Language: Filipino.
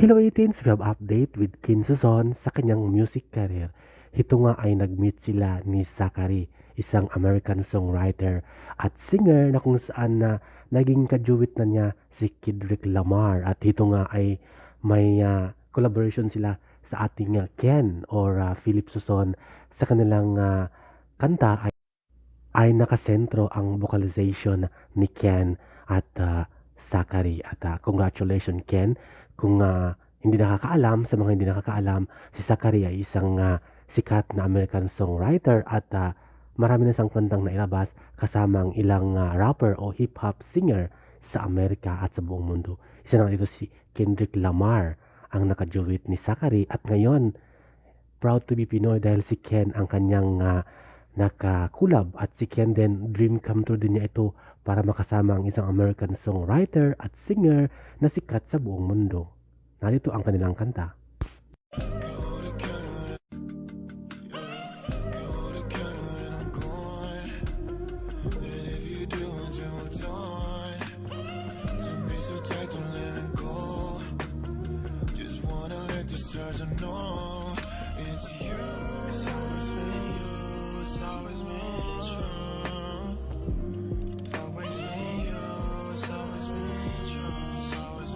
Hello 18s, we have update with Kim Suson sa kanyang music career. Ito nga ay nag-meet sila ni Zachary, isang American songwriter at singer na kung saan na naging kajuwit na niya si Kendrick Lamar. At ito nga ay may uh, collaboration sila sa ating uh, Ken or uh, Philip Suson sa kanilang uh, kanta ay, ay nakasentro ang vocalization ni Ken at uh, Zachary. At uh, congratulations Ken kung uh, hindi nakakaalam, sa mga hindi nakakaalam, si Zachary ay isang uh, sikat na American songwriter at uh, marami na siyang kantang nailabas kasama ang ilang uh, rapper o hip-hop singer sa Amerika at sa buong mundo. Isa na ito si Kendrick Lamar ang nakajuwit ni Zachary at ngayon proud to be Pinoy dahil si Ken ang kanyang uh, nakakulab at si Ken din dream come true din niya ito para makasama ang isang American songwriter at singer na sikat sa buong mundo. Narito ang kanilang kanta. know it's you. always meant